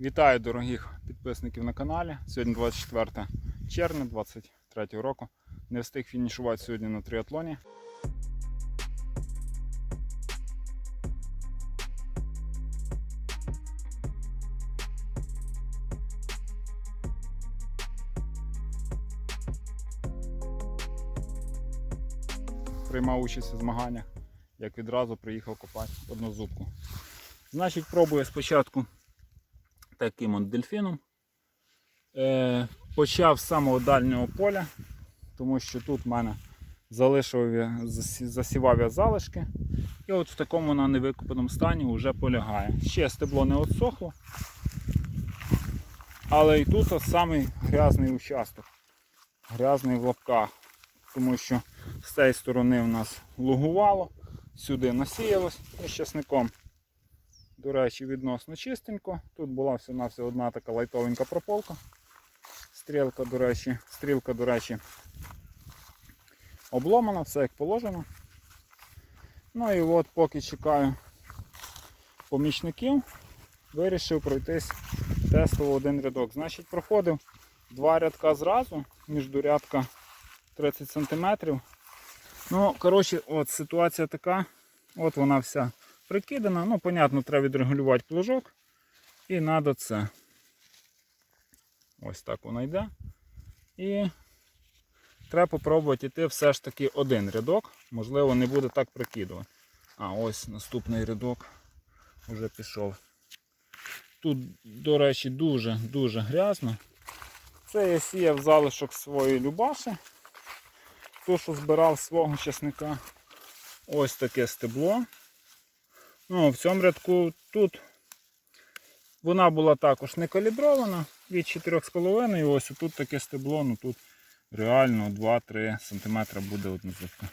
Вітаю дорогих підписників на каналі. Сьогодні 24 червня 2023 року. Не встиг фінішувати сьогодні на триатлоні. Приймав участь у змаганнях, як відразу приїхав копати однозубку. Значить, пробую спочатку таким от дельфіном. Е, почав з самого дальнього поля, тому що тут в мене залишив засівав я залишки. І от в такому на невикопаному стані вже полягає. Ще стебло не отсохло. Але і тут от самий грязний участок. Грязний в лапках. Тому що з цієї сторони в нас лугувало, сюди насіялось і з часником. До речі, відносно чистенько. Тут була всього всього одна така лайтовенька прополка. Стрілка, до речі, стрілка, до речі, обломана, все як положено. Ну і от поки чекаю помічників, вирішив пройтись тестово один рядок. Значить, проходив два рядка зразу, між рядка 30 см. Ну, коротше, от ситуація така. От вона вся прикидана. Ну, понятно, треба відрегулювати плужок. І треба це. Ось так вона йде. І треба спробувати йти все ж таки один рядок. Можливо, не буде так прикидувати. А, ось наступний рядок вже пішов. Тут, до речі, дуже-дуже грязно. Це я сіяв залишок своєї любаші. То, що збирав свого часника. Ось таке стебло. Ну, в цьому рядку тут вона була також не калібрована від 4,5 і ось тут таке стебло, ну тут реально 2-3 см буде однозубка.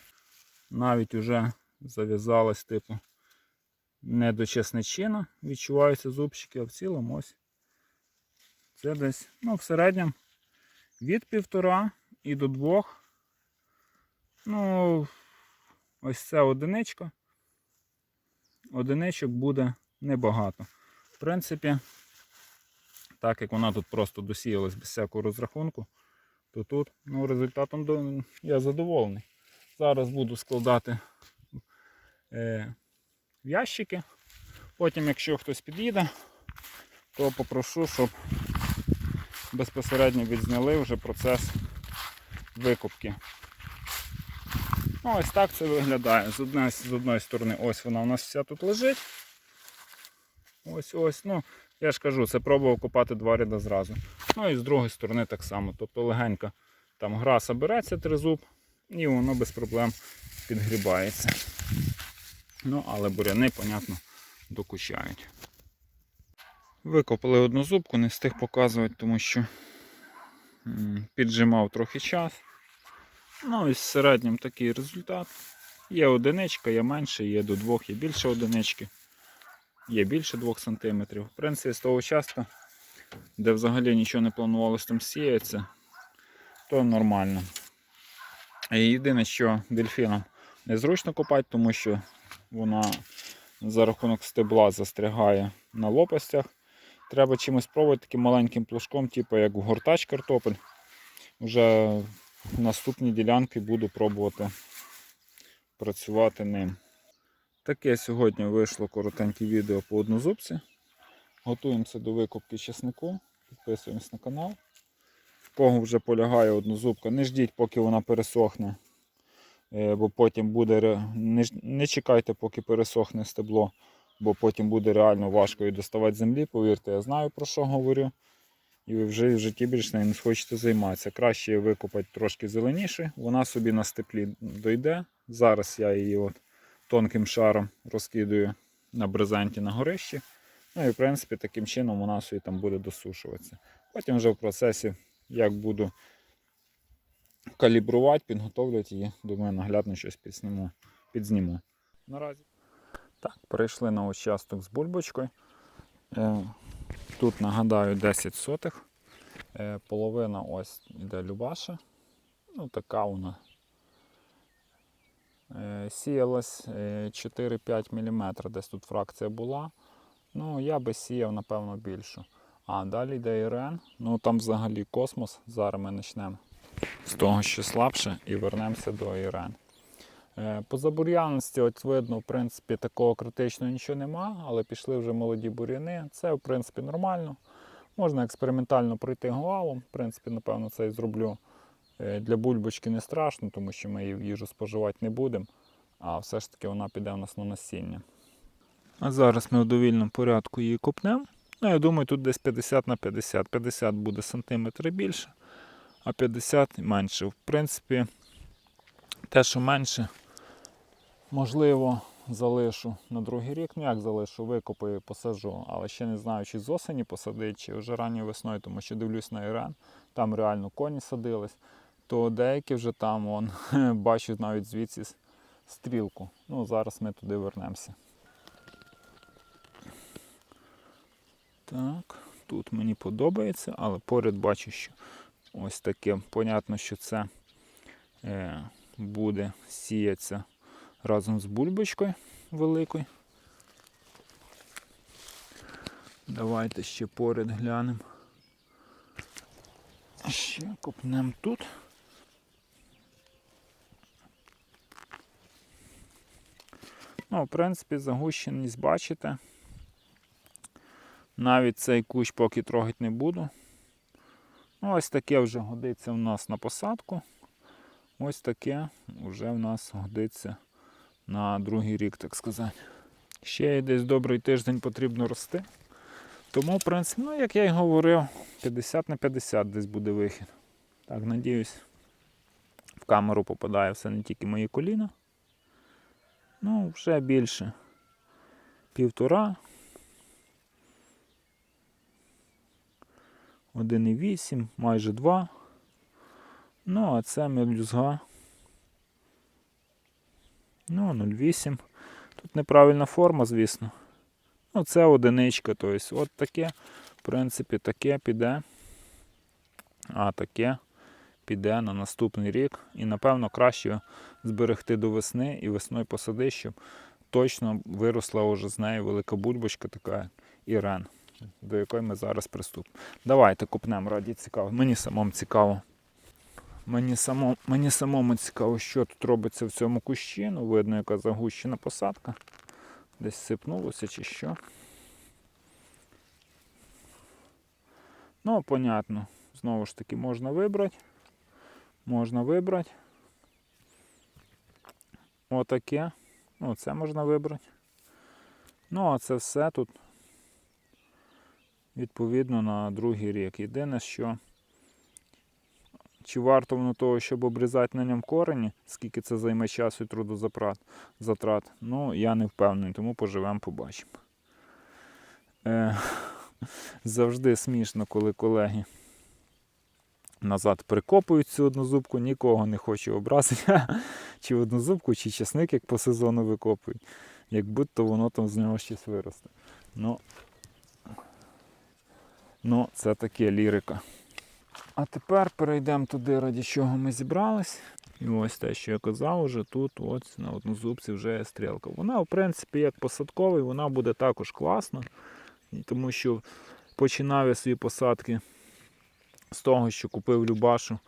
Навіть вже зав'язалась типу не до чесничина, відчуваються зубчики, а в цілому ось це десь ну, в середньому від півтора і до двох. Ну, ось це одиничка одиничок буде небагато. В принципі, так як вона тут просто досіялась без всякого розрахунку, то тут ну, результатом я задоволений. Зараз буду складати е, в ящики. Потім, якщо хтось під'їде, то попрошу, щоб безпосередньо відзняли вже процес викупки. Ну, ось так це виглядає. З одної, з одної сторони, ось вона у нас вся тут лежить. Ось ось. Ну, я ж кажу, це пробував копати два ряди зразу. Ну і з другої сторони так само. Тобто легенько там граса береться тризуб і воно без проблем підгрібається. Ну, але буряни, понятно, докучають. Викопали одну зубку, не встиг показувати, тому що піджимав трохи час. Ну і в середньому такий результат. Є одиничка, є менше, є до двох, є більше одинички, є більше 2 см. В принципі, з того участка, де взагалі нічого не планувалося там сіятися, то нормально. І єдине, що дельфіном незручно копати, тому що вона за рахунок стебла застрягає на лопастях. Треба чимось пробувати таким маленьким плужком, типу як гортач картопель. Вже наступні ділянки буду пробувати працювати ним. Таке сьогодні вийшло коротеньке відео по однозубці. Готуємося до викупки чеснику. Підписуємось на канал. В кого вже полягає однозубка, не ждіть, поки вона пересохне. е, Бо потім буде. Не, чекайте, поки пересохне стебло, бо потім буде реально важко її доставати землі. Повірте, я знаю про що говорю і ви вже в житті більш не схочете займатися. Краще її викопати трошки зеленіше, вона собі на степлі дойде. Зараз я її от тонким шаром розкидаю на брезенті на горищі. Ну і в принципі таким чином вона собі там буде досушуватися. Потім вже в процесі, як буду калібрувати, підготовлювати її, думаю, наглядно щось підсніму. підзніму. Наразі. Так, перейшли на участок з бульбочкою. Е, Тут нагадаю 10 сотих. Е, Половина ось іде Любаша. Ну, така вона. Е, Сіялась е, 4-5 мм, десь тут фракція була. Ну, я би сіяв, напевно, більшу. А далі йде Ірен. Ну там взагалі космос. Зараз ми почнемо з того, що слабше, і вернемося до Ірен. Е, По забур'янності, от видно, в принципі, такого критичного нічого нема, але пішли вже молоді бур'яни. Це, в принципі, нормально. Можна експериментально пройти гуалом. В принципі, напевно, це і зроблю. Е, Для бульбочки не страшно, тому що ми її в їжу споживати не будемо, а все ж таки вона піде у нас на насіння. А зараз ми в довільному порядку її копнемо. Ну, я думаю, тут десь 50 на 50. 50 буде сантиметри більше, а 50 менше. В принципі, те, що менше, можливо, залишу на другий рік. Ну як залишу, викопаю, посажу, але ще не знаю, чи з осені посадити, чи вже ранньою весною, тому що дивлюсь на Іран, там реально коні садились, то деякі вже там вон, бачу навіть звідси стрілку. Ну, зараз ми туди вернемося. Так, тут мені подобається, але поряд бачу, що ось таке. Понятно, що це е, буде сіятися разом з бульбочкою великою. Давайте ще поряд глянемо. Ще копнемо тут. Ну, в принципі, загущеність бачите. Навіть цей кущ поки трогати не буду. Ну, ось таке вже годиться в нас на посадку. Ось таке вже в нас годиться на другий рік, так сказати. Ще десь добрий тиждень потрібно рости. Тому, в принципі, ну, як я й говорив, 50 на 50 десь буде вихід. Так, надіюсь, в камеру попадає все не тільки мої коліна. Ну, вже більше. Півтора. 1,8, майже 2. Ну, а це мелюзга. Ну, 0,8. Тут неправильна форма, звісно. Ну, це одиничка, тобто от таке, в принципі, таке піде. А таке піде на наступний рік. І, напевно, краще зберегти до весни і весною посади, щоб точно виросла вже з нею велика бульбочка така Ірен, до якої ми зараз приступимо. Давайте купнемо раді цікаво. Мені самому цікаво. Мені, само, мені самому цікаво, що тут робиться в цьому кущі. Ну, видно, яка загущена посадка. Десь сипнулося чи що. Ну, понятно. Знову ж таки, можна вибрати. Можна вибрати. Отаке. Ну, це можна вибрати. Ну, а це все тут відповідно на другий рік. Єдине, що чи варто воно того, щоб обрізати на ньому корені, скільки це займе часу і трудозатрат, затрат, ну я не впевнений, тому поживемо, побачимо. Е, завжди смішно, коли колеги назад прикопують цю однозубку, нікого не хочу образити, чи однозубку, чи часник, як по сезону викопують, як будто воно там з нього щось виросте. Ну, ну це таке лірика. А тепер перейдемо туди, раді чого ми зібрались. І ось те, що я казав, уже тут ось на однозубці вже є стрілка. Вона, в принципі, як посадковий, вона буде також класна. Тому що починав я свої посадки з того, що купив Любашу.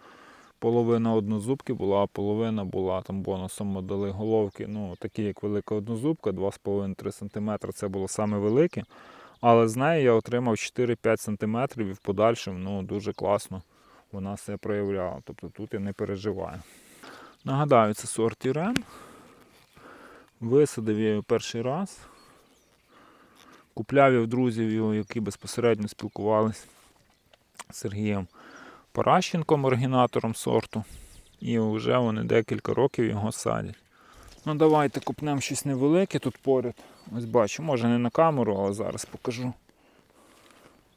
Половина однозубки була, а половина була там бонусом дали головки. Ну, такі як велика однозубка, 2,5-3 см. Це було саме велике. Але з неї я отримав 4-5 см і в подальшому ну, дуже класно вона себе проявляла. Тобто тут я не переживаю. Нагадаю, це сорт Ірен. Висадив її перший раз. Купляв я в друзів його, які безпосередньо спілкувалися з Сергієм Паращенком, оригінатором сорту. І вже вони декілька років його садять. Ну давайте купнемо щось невелике тут поряд. Ось бачу, може не на камеру, але зараз покажу.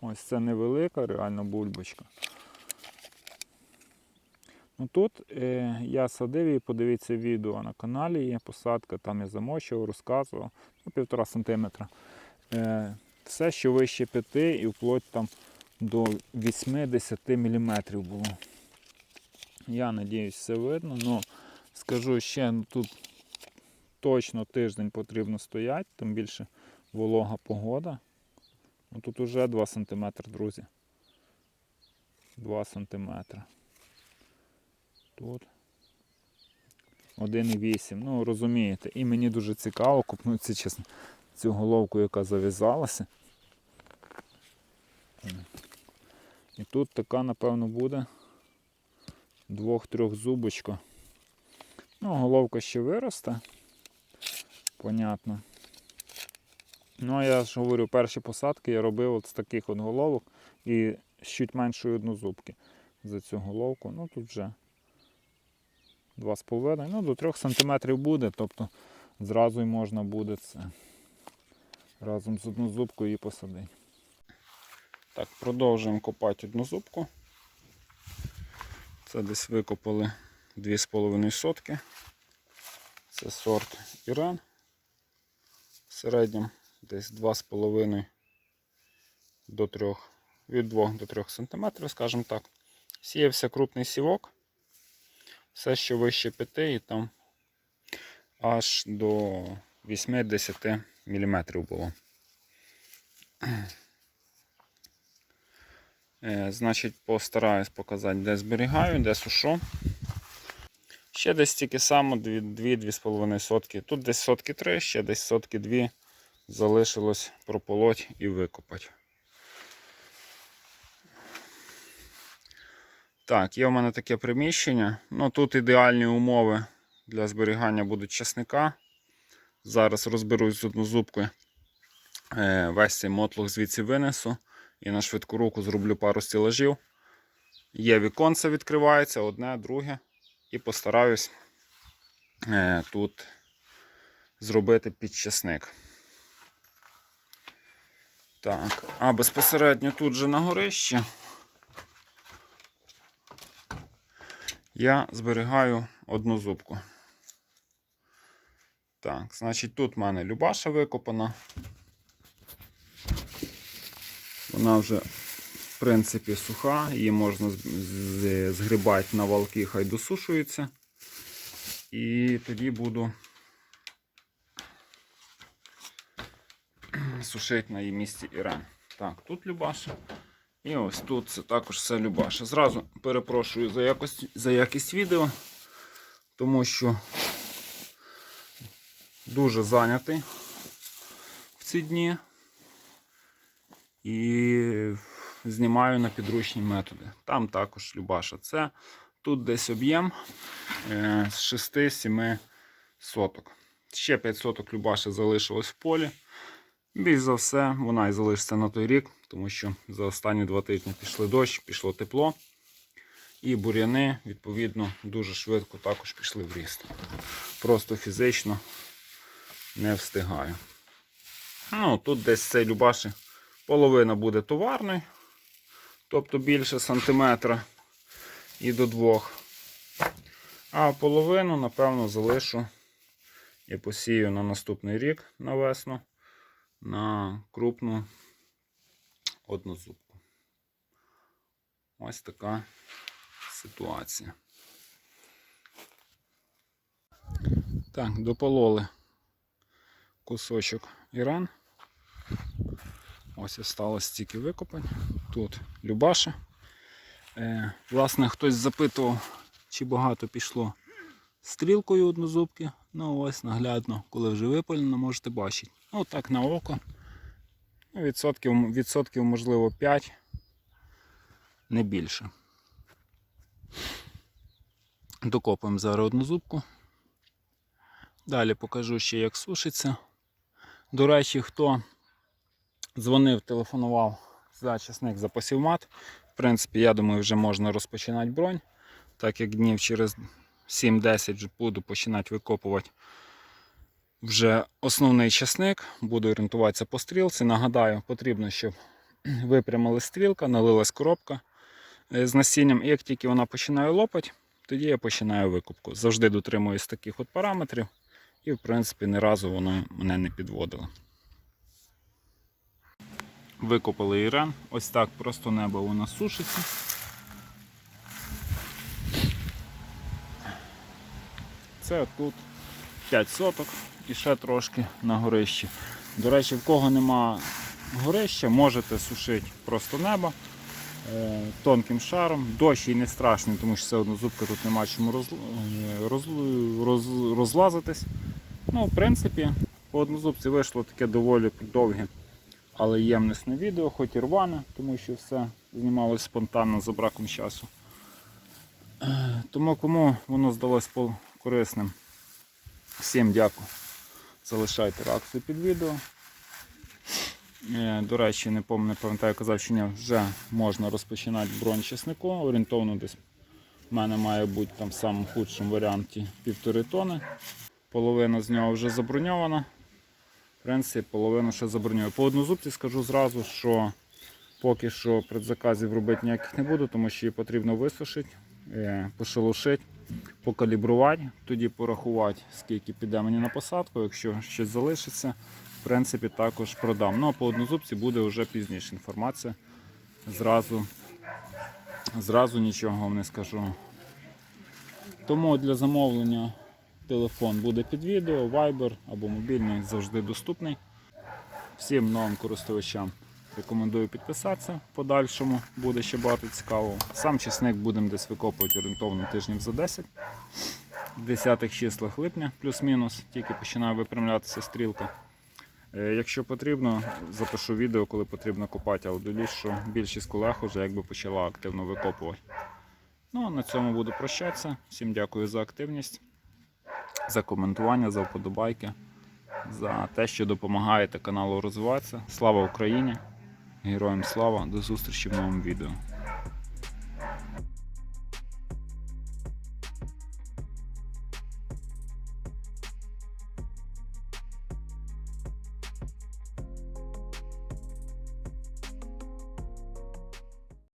Ось це невелика, реально бульбочка. Ну Тут е, я садив її, подивіться відео на каналі є посадка, там я замочував, розказував, ну, півтора сантиметра. Е, все, що вище 5 і вплоть там до 8-10 мм було. Я надіюсь, все видно. Ну, скажу ще, ну, тут точно тиждень потрібно стояти, тим більше волога погода. Ну тут уже 2 см, друзі. 2 см. Тут 1,8. Ну, розумієте. І мені дуже цікаво купнути чесно, цю головку, яка зав'язалася. І тут така, напевно, буде двох-трьох зубочка. Ну, головка ще виросте. Понятно. Ну, а я ж говорю, перші посадки я робив от з таких от головок і чуть меншої однозубки за цю головку. Ну тут вже 2,5, ну до 3 см буде, тобто зразу й можна буде це разом з однозубкою її посадити. Так, продовжуємо копати однозубку. Це десь викопали 2,5 сотки. Це сорт Іран. В середньому десь 2,5 до 3, від 2 до 3 см, скажімо так. Сіявся крупний сівок. Все, що вище 5 і там аж до 8-10 мм було. Е, Значить, постараюсь показати, де зберігаю, де сушу. Ще десь тільки само 2-2,5 сотки. Тут десь сотки 3, ще десь сотки 2 залишилось прополоть і викопати. Так, є в мене таке приміщення. Ну тут ідеальні умови для зберігання будуть часника. Зараз розберусь з однозубкою. Е, Весь цей мотлох звідси винесу і на швидку руку зроблю пару стілажів. Є віконце відкривається, одне, друге. І постараюсь е, тут зробити підчасник. Так, а безпосередньо тут же на горищі я зберігаю одну зубку. Так, значить, тут в мене Любаша викопана. Вона вже, в принципі, суха, її можна згрібати на валки, хай досушується. І тоді буду сушити на її місці Іран. Так, тут Любаша. І ось тут це також все Любаша. Зразу перепрошую за якість, за якість відео, тому що дуже зайнятий в ці дні. І знімаю на підручні методи. Там також Любаша. Це тут десь об'єм е, з 6-7 соток. Ще 5 соток Любаша залишилось в полі. Більш за все, вона і залишиться на той рік, тому що за останні два тижні пішли дощ, пішло тепло. І бур'яни, відповідно, дуже швидко також пішли в ріст. Просто фізично не встигаю. Ну, тут десь цей Любаші половина буде товарний, тобто більше сантиметра і до двох. А половину, напевно, залишу і посію на наступний рік на весну на крупну однозубку. Ось така ситуація. Так, допололи кусочок Іран. Ось осталось тільки викопань. Тут Любаша. Е, власне, хтось запитував, чи багато пішло стрілкою однозубки. Ну ось наглядно, коли вже випалено, можете бачити. Ну так на око. Відсотків, відсотків, можливо, 5, не більше. Докопуємо зараз одну зубку. Далі покажу ще, як сушиться. До речі, хто дзвонив, телефонував за часник за посівмат. В принципі, я думаю, вже можна розпочинати бронь, так як днів через 7-10 вже буду починати викопувати вже основний часник, буду орієнтуватися по стрілці. Нагадаю, потрібно, щоб випрямила стрілка, налилась коробка е, з насінням. І як тільки вона починає лопати, тоді я починаю викупку. Завжди дотримуюсь таких от параметрів. І, в принципі, ні разу воно мене не підводило. Викопали Іран. Ось так просто небо нас сушиться. Це тут 5 соток і ще трошки на горищі. До речі, в кого нема горище, можете сушити просто небо е, тонким шаром. Дощ і не страшний, тому що все одно зубка тут нема чому роз, е, роз, роз, розлазитись. Ну, в принципі, по однозубці вийшло таке доволі довге, але ємнісне відео, хоч і рване, тому що все знімалось спонтанно за браком часу. Е, Тому кому воно здалось корисним, всім дякую. Залишайте реакцію під відео. Е, До речі, не пам'ятаю, не казав, що ні, вже можна розпочинати бронь чеснику. Орієнтовно десь в мене має бути там в самому худшому варіанті півтори тони. Половина з нього вже заброньована. В принципі, половину ще забронюю. По однозубці скажу зразу, що поки що предзаказів робити ніяких не буду, тому що її потрібно висушити, е, пошелушити, покалібрувати, тоді порахувати, скільки піде мені на посадку. Якщо щось залишиться, в принципі, також продам. Ну а по однозубці буде вже пізніше інформація. Зразу, зразу нічого вам не скажу. Тому для замовлення телефон буде під відео, Viber або мобільний завжди доступний. Всім новим користувачам рекомендую підписатися. Подальшому буде ще багато цікавого. Сам чесник будемо десь викопувати орієнтовно тижнів за 10. В 10 числах липня, плюс-мінус, тільки починає випрямлятися стрілка. Е, Якщо потрібно, запишу відео, коли потрібно копати, але доліз, що більшість колег вже якби почала активно викопувати. Ну, на цьому буду прощатися. Всім дякую за активність, за коментування, за вподобайки, за те, що допомагаєте каналу розвиватися. Слава Україні! Героям слава! До зустрічі в новому відео.